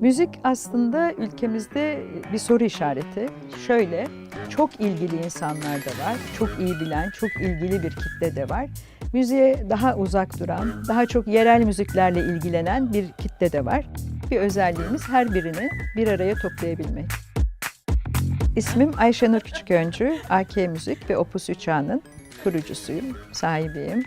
Müzik aslında ülkemizde bir soru işareti. Şöyle, çok ilgili insanlar da var, çok iyi bilen, çok ilgili bir kitle de var. Müziğe daha uzak duran, daha çok yerel müziklerle ilgilenen bir kitle de var. Bir özelliğimiz her birini bir araya toplayabilmek. İsmim Ayşenur Küçüköncü, AK Müzik ve Opus 3 A'nın kurucusuyum, sahibiyim.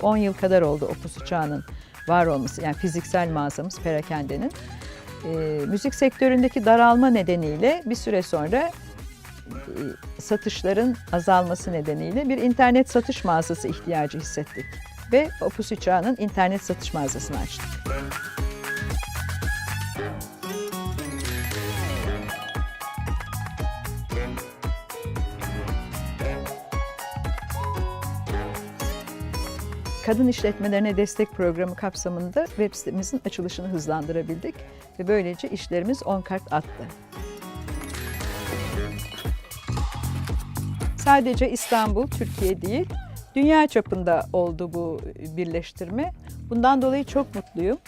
...10 yıl kadar oldu Opus Uçağı'nın var olması, yani fiziksel mağazamız Perakende'nin. Ee, müzik sektöründeki daralma nedeniyle bir süre sonra e, satışların azalması nedeniyle bir internet satış mağazası ihtiyacı hissettik. Ve Opus Uçağı'nın internet satış mağazasını açtık. Kadın işletmelerine destek programı kapsamında web sitemizin açılışını hızlandırabildik ve böylece işlerimiz 10 kat attı. Sadece İstanbul, Türkiye değil, dünya çapında oldu bu birleştirme. Bundan dolayı çok mutluyum.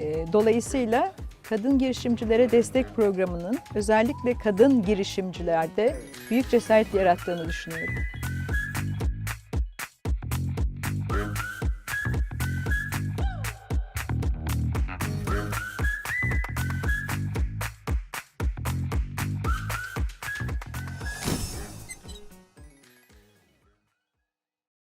Ee, Dolayısıyla Kadın Girişimcilere Destek Programı'nın özellikle kadın girişimcilerde büyük cesaret yarattığını düşünüyorum.